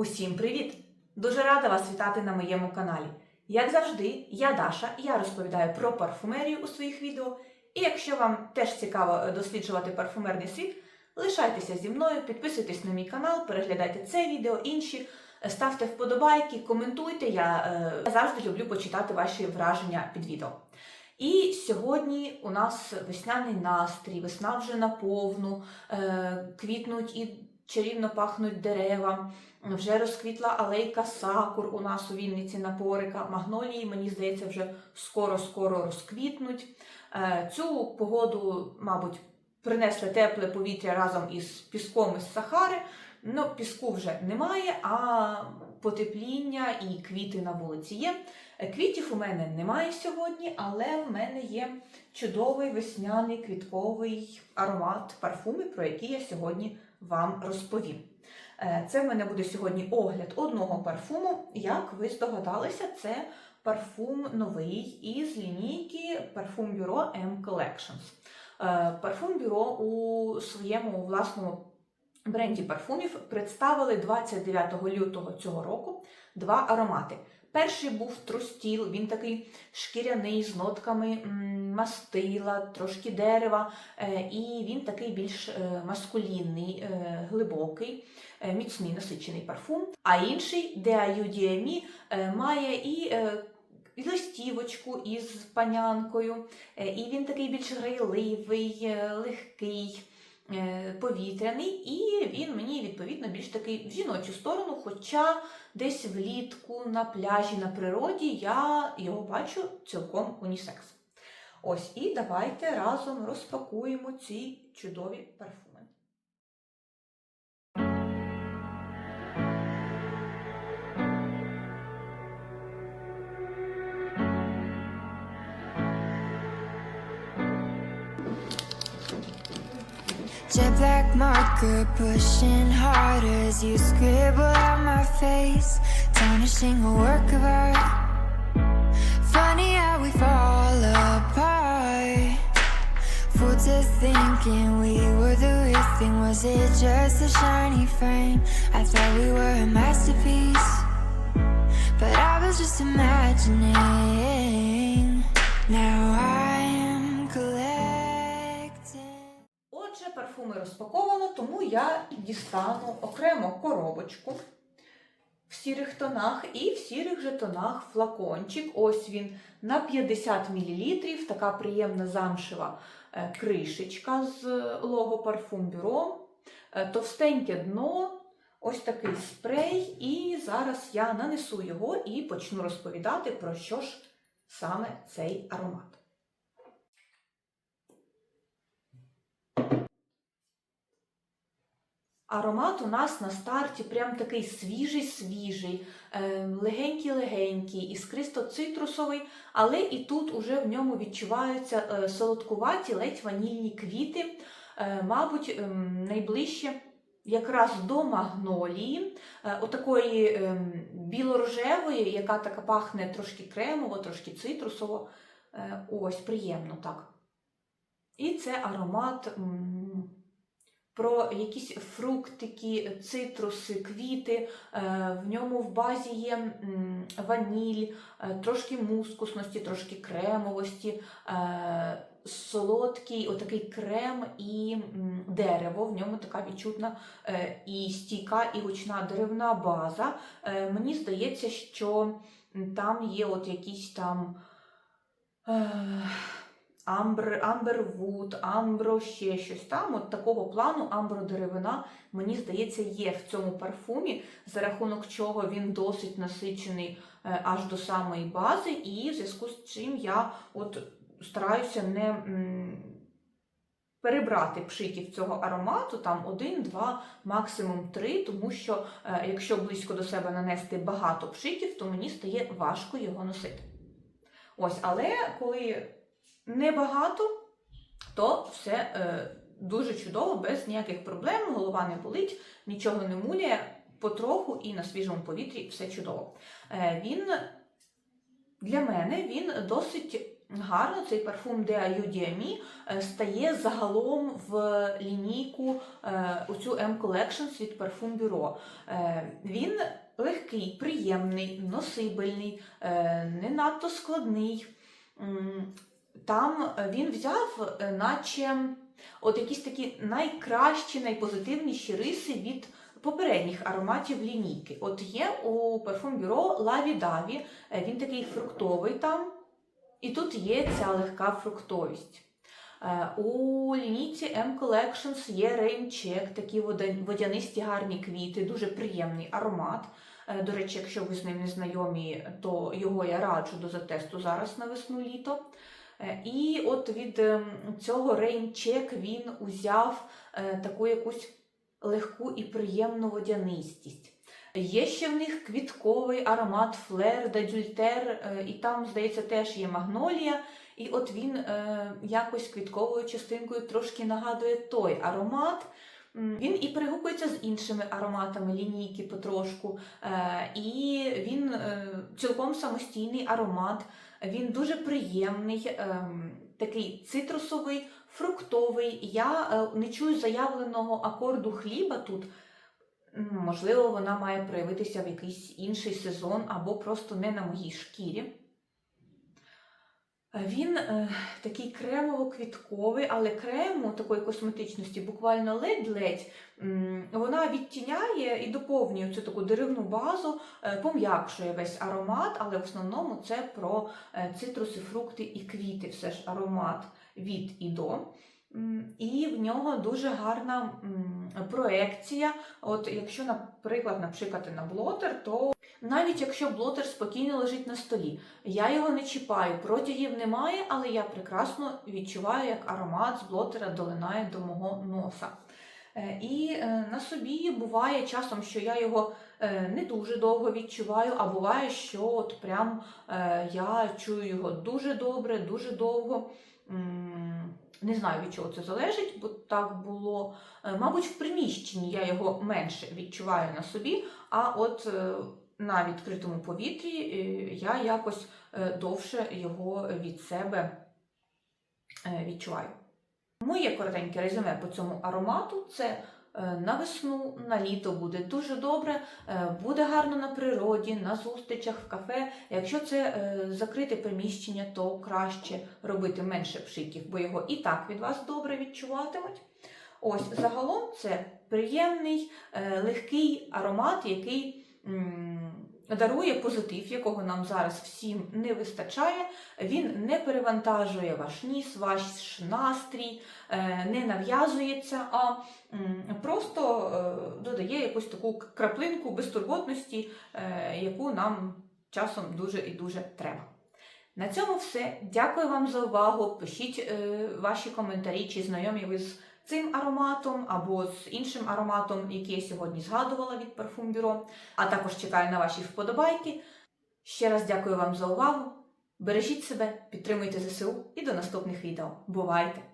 Усім привіт! Дуже рада вас вітати на моєму каналі. Як завжди, я Даша, я розповідаю про парфумерію у своїх відео. І якщо вам теж цікаво е, досліджувати парфумерний світ, лишайтеся зі мною, підписуйтесь на мій канал, переглядайте це відео, інші, е, ставте вподобайки, коментуйте. Я е, завжди люблю почитати ваші враження під відео. І сьогодні у нас весняний настрій, весна вже наповну, квітнуть і чарівно пахнуть дерева. Вже розквітла алейка сакур у нас у Вінниці на порика. Магнолії, мені здається, вже скоро-скоро розквітнуть. Е, Цю погоду, мабуть, принесли тепле повітря разом із піском із Сахари. Ну, піску вже немає, а потепління і квіти на вулиці є. Е, Квітів у мене немає сьогодні, але в мене є чудовий весняний квітковий аромат парфуми, про який я сьогодні вам розповім. Е, Це в мене буде сьогодні огляд одного парфуму. Як ви здогадалися, це парфум новий із лінійки Parfum Bureau M Collections. Е, Парфум Бюро у своєму власному бренді парфумів представили 29 лютого цього року два аромати. Перший був трустіл, він такий шкіряний з нотками мастила, трошки дерева, е, і він такий більш е, маскулінний, е, глибокий, міцний насичений парфум. А інший DME е, має і листівочку із панянкою, і він такий більш грайливий, легкий, повітряний, і він мені відповідно більш такий в жіночу сторону, хоча десь влітку на пляжі на природі я його бачу цілком унісекс. Ось і давайте разом розпакуємо ці чудові парфуми. Jet black marker pushing harder as you scribble out my face, tarnishing a work of art. Funny how we fall apart. Fool to thinking we were the real thing. Was it just a shiny frame? I thought we were a masterpiece, but I was just imagining. Now I'm парфуми розпаковано, тому я дістану окремо коробочку в сірих тонах і в сірих же тонах флакончик. Ось він на 50 мл, така приємна замшева е, кришечка з лого парфум Е, товстеньке дно. Ось такий спрей, і зараз я нанесу його і почну розповідати, про що ж саме цей аромат. Аромат у нас на старті прям такий свіжий-свіжий, е, легенький-легенький, іскристо-цитрусовий, але і тут уже в ньому відчуваються е, солодкуваті, ледь ванільні квіти, е, мабуть, ем, найближче якраз до магнолії, отакої ем, біло-рожевої, яка така пахне трошки кремово, трошки цитрусово. Ось, приємно так. І це аромат. Про якісь фруктики, цитруси, квіти. Е, В ньому в базі є ваніль, е, трошки мускусності, трошки кремовості, е, солодкий отакий крем і дерево. В ньому така відчутна і стійка, і гучна деревна база. Мені здається, що там є от якісь там. Амбр, Амбервуд, Амбро, ще щось там. От такого плану амбродеревина, мені здається, є в цьому парфумі, за рахунок чого він досить насичений е, аж до самої бази, і в зв'язку з чим я от стараюся не перебрати пшиків цього аромату, там один, два, максимум три, тому що е, якщо близько до себе нанести багато пшиків, то мені стає важко його носити. Ось, але коли небагато, то все е, дуже чудово, без ніяких проблем, голова не болить, нічого не муляє, потроху і на свіжому повітрі все чудово. Е, він для мене він досить гарно цей парфум De Ayu Diami е, стає загалом в лінійку е, у цю M Collections від Parfum Bureau. Е, Він легкий, приємний, носибельний, е, не надто складний. Там е, він взяв, е, наче от якісь такі найкращі, найпозитивніші риси від попередніх ароматів лінійки. От є у Bureau Лаві Даві, він такий фруктовий там, і тут є ця легка фруктовість. Е, У лінійці M Collections є Rain такі водянисті гарні квіти, дуже приємний аромат. Е, До речі, якщо ви з ним не знайомі, то його я раджу до затесту зараз на весну-літо. Е, І от від ем, цього Check він узяв е, таку якусь легку і приємну водянистість. Є ще в них квітковий аромат Флер, Дадюльтер, і там, здається, теж є магнолія. І от він е, якось квітковою частинкою трошки нагадує той аромат. Він і перегукується з іншими ароматами лінійки потрошку. Е, і він е, цілком самостійний аромат. Він дуже приємний, ем, такий цитрусовий, фруктовий. Я е, не чую заявленого акорду хліба тут. Можливо, вона має проявитися в якийсь інший сезон або просто не на моїй шкірі. Е, Він е, такий кремово-квітковий, але крему такої косметичності буквально ледь-ледь. Вона відтіняє і доповнює цю таку деревну базу, е, пом'якшує весь аромат, але в основному це про е, цитруси, фрукти і квіти. Все ж аромат від і до. І в нього дуже гарна проекція. От якщо, наприклад, напшикати на блотер, то навіть якщо блотер спокійно лежить на столі, я його не чіпаю, протягів немає, але я прекрасно відчуваю, як аромат з блотера долинає до мого носа. Е, І е, на собі буває часом, що я його е, не дуже довго відчуваю, а буває, що от прям я чую його дуже добре, дуже довго. Не знаю, від чого це залежить, бо так було. Мабуть, в приміщенні я його менше відчуваю на собі, а от на відкритому повітрі е, я якось е, довше його від себе е, відчуваю. Моє коротеньке резюме по цьому аромату це на весну, на літо буде дуже добре, буде гарно на природі, на зустрічах в кафе. Якщо це закрите приміщення, то краще робити менше пшиків, бо його і так від вас добре відчуватимуть. Ось загалом це приємний, легкий аромат, який дарує позитив, якого нам зараз всім не вистачає. Він не перевантажує ваш ніс, ваш настрій, е, не нав'язується, а просто е, додає якусь таку краплинку безтурботності, е, яку нам часом дуже і дуже треба. На цьому все. Дякую вам за увагу. Пишіть ваші коментарі, чи знайомі ви з цим ароматом або з іншим ароматом, який я сьогодні згадувала від Bureau. А також чекаю на ваші вподобайки. Ще раз дякую вам за увагу. Бережіть себе, підтримуйте ЗСУ і до наступних відео. Бувайте!